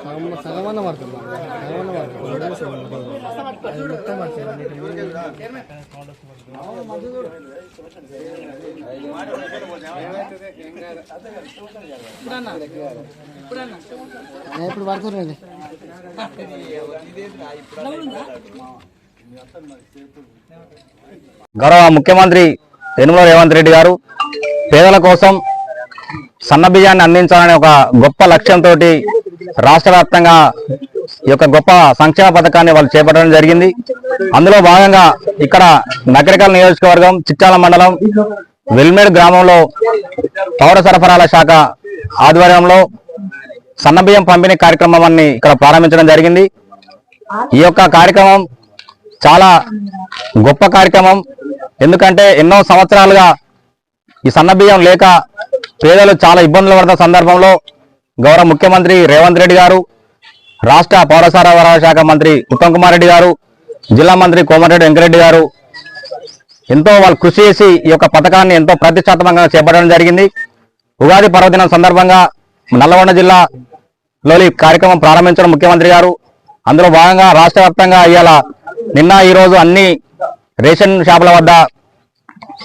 సగం సగమన్న పడుతుంది సగమన్న పడుతుంది మొత్తం పడుతుంది ఇప్పుడు గౌరవ ముఖ్యమంత్రి యనుమల రేవంత్ రెడ్డి గారు పేదల కోసం సన్న బియ్యాన్ని అందించాలనే ఒక గొప్ప లక్ష్యంతో రాష్ట్ర వ్యాప్తంగా ఈ యొక్క గొప్ప సంక్షేమ పథకాన్ని వాళ్ళు చేపట్టడం జరిగింది. అందులో భాగంగా ఇక్కడ నగరికల్ నియోజకవర్గం చిట్టాల మండలం వెల్మేడ్ గ్రామంలో పౌర సరఫరాల శాఖ ఆధ్వర్యంలో సన్నబియ్యం పంపిణీ కార్యక్రమాన్ని ఇక్కడ ప్రారంభించడం జరిగింది. ఈ యొక్క కార్యక్రమం చాలా గొప్ప కార్యక్రమం. ఎందుకంటే ఎన్నో సంవత్సరాలుగా ఈ సన్నబియ్యం లేక పేదలు చాలా ఇబ్బందులు పడుతున్న సందర్భంలో గౌరవ ముఖ్యమంత్రి రేవంత్ రెడ్డి గారు రాష్ట్ర పౌర సరఫరాల శాఖ మంత్రి ఉత్తమ్ కుమార్ రెడ్డి గారు జిల్లా మంత్రి కోమటిరెడ్డి వెంకరెడ్డి గారు ఎంతో వాళ్ళు కృషి చేసి ఈ యొక్క పథకాన్ని ఎంతో ప్రతిష్టాత్మకంగా చేపట్టడం జరిగింది. ఉగాది పర్వదినం సందర్భంగా నల్లగొండ జిల్లాలోని కార్యక్రమం ప్రారంభించడం ముఖ్యమంత్రి గారు అందులో భాగంగా రాష్ట్ర వ్యాప్తంగా ఇవాళ నిన్న ఈ రోజు అన్ని రేషన్ షాపుల వద్ద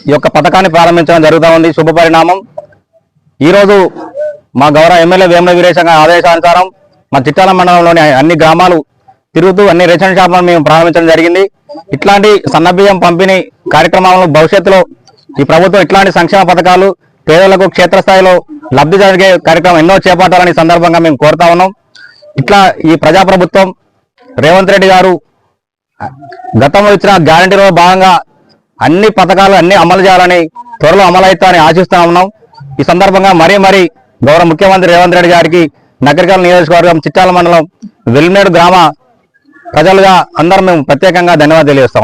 ఈ యొక్క పథకాన్ని ప్రారంభించడం జరుగుతూ ఉంది. శుభపరిణామం. ఈరోజు మా గౌరవ ఎమ్మెల్యే వేముల వీరేశంగా ఆదేశానుసారం మా చిట్టాల మండలంలోని అన్ని గ్రామాలు తిరుగుతూ అన్ని రేషన్ షాపులను మేము ప్రారంభించడం జరిగింది. ఇట్లాంటి సన్నబియ్యం పంపిణీ కార్యక్రమాలను భవిష్యత్తులో ఈ ప్రభుత్వం ఇట్లాంటి సంక్షేమ పథకాలు పేదలకు క్షేత్రస్థాయిలో లబ్ధి జరిగే కార్యక్రమం ఎన్నో చేపట్టాలని సందర్భంగా మేము కోరుతా ఉన్నాం. ఇట్లా ఈ ప్రజాప్రభుత్వం రేవంత్ రెడ్డి గారు గతంలో ఇచ్చిన గ్యారంటీలో భాగంగా అన్ని పథకాలు అన్ని అమలు చేయాలని త్వరలో అమలు అవుతాయని ఆశిస్తా ఉన్నాం. ఈ సందర్భంగా మరీ మరీ గౌరవ ముఖ్యమంత్రి రేవంత్ రెడ్డి గారికి నగరికల్ నియోజకవర్గం చిట్టాల మండలం వెల్మేడు గ్రామ ప్రజలుగా అందరం మేము ప్రత్యేకంగా ధన్యవాదాలు తెలియజేస్తా